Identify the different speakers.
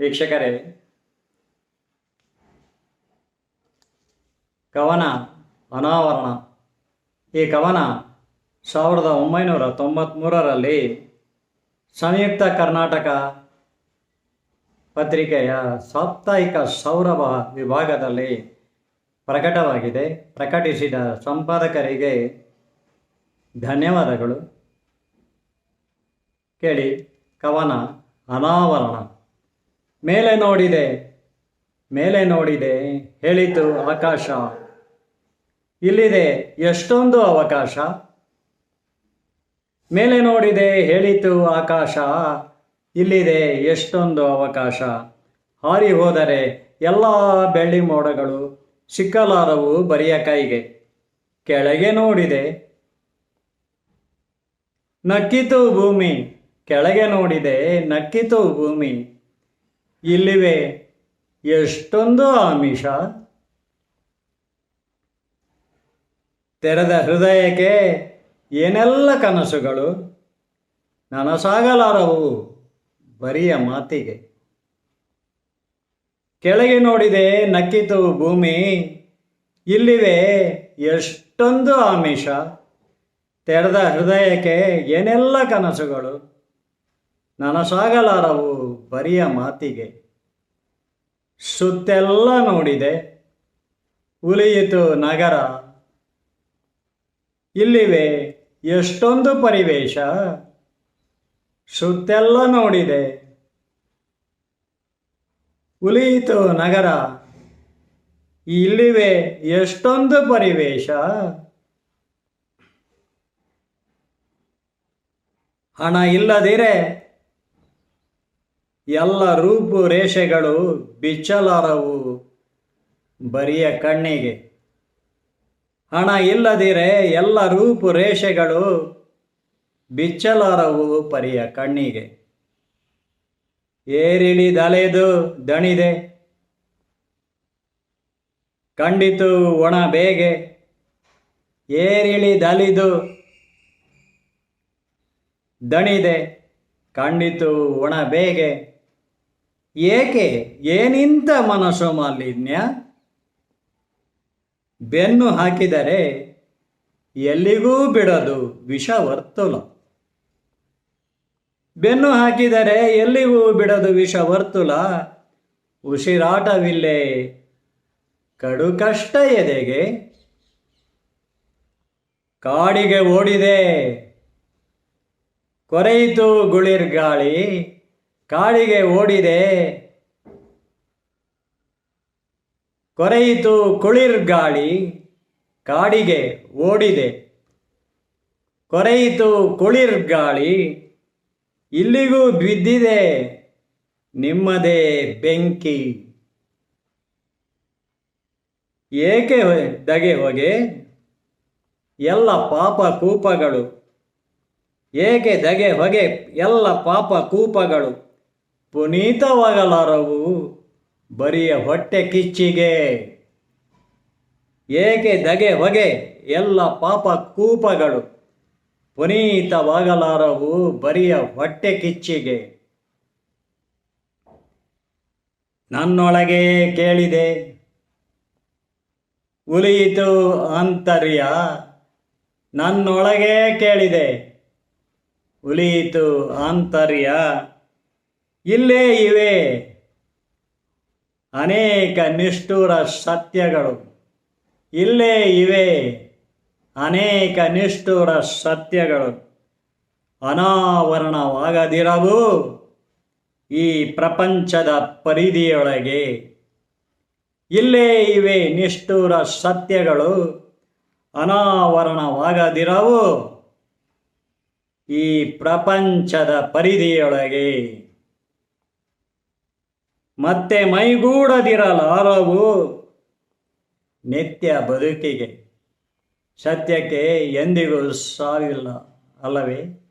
Speaker 1: ವೀಕ್ಷಕರೇ, ಕವನ ಅನಾವರಣ. ಈ ಕವನ ಸಾವಿರದ ಒಂಬೈನೂರ ತೊಂಬತ್ತ್ಮೂರರಲ್ಲಿ ಸಂಯುಕ್ತ ಕರ್ನಾಟಕ ಪತ್ರಿಕೆಯ ಸಾಪ್ತಾಹಿಕ ಸೌರಭ ವಿಭಾಗದಲ್ಲಿ ಪ್ರಕಟವಾಗಿದೆ. ಪ್ರಕಟಿಸಿದ ಸಂಪಾದಕರಿಗೆ ಧನ್ಯವಾದಗಳು. ಕೇಳಿ, ಕವನ ಅನಾವರಣ. ಮೇಲೆ ನೋಡಿದೆ ಮೇಲೆ ನೋಡಿದೆ, ಹೇಳಿತು ಆಕಾಶ. ಇಲ್ಲಿದೆ ಎಷ್ಟೊಂದು ಅವಕಾಶ. ಮೇಲೆ ನೋಡಿದೆ, ಹೇಳಿತು ಆಕಾಶ. ಇಲ್ಲಿದೆ ಎಷ್ಟೊಂದು ಅವಕಾಶ. ಹಾರಿ ಹೋದರೆ ಎಲ್ಲ ಬೆಳ್ಳಿ ಮೋಡಗಳು ಸಿಕ್ಕಲಾರವು ಬರಿಯ ಕೈಗೆ. ಕೆಳಗೆ ನೋಡಿದೆ. ನಕ್ಕಿತು ಭೂಮಿ. ಕೆಳಗೆ ನೋಡಿದೆ, ನಕ್ಕಿತು ಭೂಮಿ. ಇಲ್ಲಿವೆ ಎಷ್ಟೊಂದು ಆಮಿಷ. ತೆರೆದ ಹೃದಯಕ್ಕೆ ಏನೆಲ್ಲ ಕನಸುಗಳು? ನನಸಾಗಲಾರವು ಬರಿಯ ಮಾತಿಗೆ. ಕೆಳಗೆ ನೋಡಿದೆ ನಕ್ಕಿತು ಭೂಮಿ. ಇಲ್ಲಿವೆ ಎಷ್ಟೊಂದು ಆಮಿಷ. ತೆರೆದ ಹೃದಯಕ್ಕೆ ಏನೆಲ್ಲ ಕನಸುಗಳು? ನನಸಾಗಲಾರವು ಬರಿಯ ಮಾತಿಗೆ. ಸುತ್ತೆಲ್ಲ ನೋಡಿದೆ. ಉಲಿಯಿತು ನಗರ. ಇಲ್ಲಿವೆ ಎಷ್ಟೊಂದು ಪರಿವೇಶ. ಸುತ್ತೆಲ್ಲ ನೋಡಿದೆ. ಉಲಿಯಿತು ನಗರ. ಇಲ್ಲಿವೆ ಎಷ್ಟೊಂದು ಪರಿವೇಶ. ಹಣ ಇಲ್ಲದಿರೆ ಎಲ್ಲ ರೂಪು ರೇಷೆಗಳು ಬಿಚ್ಚಲಾರವು ಬರಿಯ ಕಣ್ಣಿಗೆ. ಹಣ ಇಲ್ಲದಿರೆ ಎಲ್ಲ ರೂಪು ರೇಷೆಗಳು ಬಿಚ್ಚಲಾರವು ಪರಿಯ ಕಣ್ಣಿಗೆ. ಏರಿಳಿದಲೆದು ದಣಿದೆ. ಕಂಡಿತು ಒಣ ಬೇಗೆ. ಏರಿಳಿದಲಿದು ದಣಿದೆ. ಕಂಡಿತು ಒಣ ಬೇಗೆ. ಏಕೆ ಏನಿಂತ ಮನಸ್ಸು ಮಾಲಿನ್ಯ? ಬೆನ್ನು ಹಾಕಿದರೆ ಎಲ್ಲಿಗೂ ಬಿಡದು ವಿಷವರ್ತುಲ ಬೆನ್ನು ಹಾಕಿದರೆ ಎಲ್ಲಿಗೂ ಬಿಡದು ವಿಷವರ್ತುಲ ಉಸಿರಾಟವಿಲ್ಲೇ ಕಡು ಕಷ್ಟ ಎದೆಗೆ. ಕಾಡಿಗೆ ಓಡಿದೆ, ಕೊರೆಯಿತು ಗುಳಿರ್ಗಾಳಿ. ಕಾಡಿಗೆ ಓಡಿದೆ. ಕೊರೆಯಿತು ಕುಳಿರ್ಗಾಳಿ ಕಾಡಿಗೆ ಓಡಿದೆ. ಕೊರೆಯಿತು ಕುಳಿರ್ಗಾಳಿ ಇಲ್ಲಿಗೂ ಬಿದ್ದಿದೆ ನಿಮ್ಮದೇ ಬೆಂಕಿ. ಏಕೆ ದಗೆ ಹೊಗೆ? ಎಲ್ಲ ಪಾಪ ಕೂಪಗಳು. ಏಕೆ ದಗೆ ಹೊಗೆ? ಎಲ್ಲ ಪಾಪ ಕೂಪಗಳು. ಪುನೀತವಾಗಲಾರವು ಬರಿಯ ಹೊಟ್ಟೆ ಕಿಚ್ಚಿಗೆ. ಏಕೆ ದಗೆ ಹೊಗೆ ಎಲ್ಲ ಪಾಪ ಕೂಪಗಳು. ಪುನೀತವಾಗಲಾರವು ಬರಿಯ ಹೊಟ್ಟೆ ಕಿಚ್ಚಿಗೆ. ನನ್ನೊಳಗೆ ಕೇಳಿದೆ. ಉಲಿಯಿತು ಅಂತರ್ಯ. ನನ್ನೊಳಗೆ ಕೇಳಿದೆ. ಉಲಿಯಿತು ಆಂತರ್ಯ ಇಲ್ಲೇ ಇವೆ. ಅನೇಕ ನಿಷ್ಠುರ ಸತ್ಯಗಳು ಇಲ್ಲೇ ಇವೆ. ಅನೇಕ ನಿಷ್ಠುರ ಸತ್ಯಗಳು ಅನಾವರಣವಾಗದಿರವು ಈ ಪ್ರಪಂಚದ ಪರಿಧಿಯೊಳಗೆ ಇಲ್ಲೇ ಇವೆ ನಿಷ್ಠುರ ಸತ್ಯಗಳು ಅನಾವರಣವಾಗದಿರವು ಈ ಪ್ರಪಂಚದ ಪರಿಧಿಯೊಳಗೆ ಮತ್ತೆ ಮೈಗೂಡದಿರಲಾರವು ನಿತ್ಯ ಬದುಕಿಗೆ ಸತ್ಯಕ್ಕೆ ಎಂದಿಗೂ ಸಾವಿಲ್ಲ ಅಲ್ಲವೇ?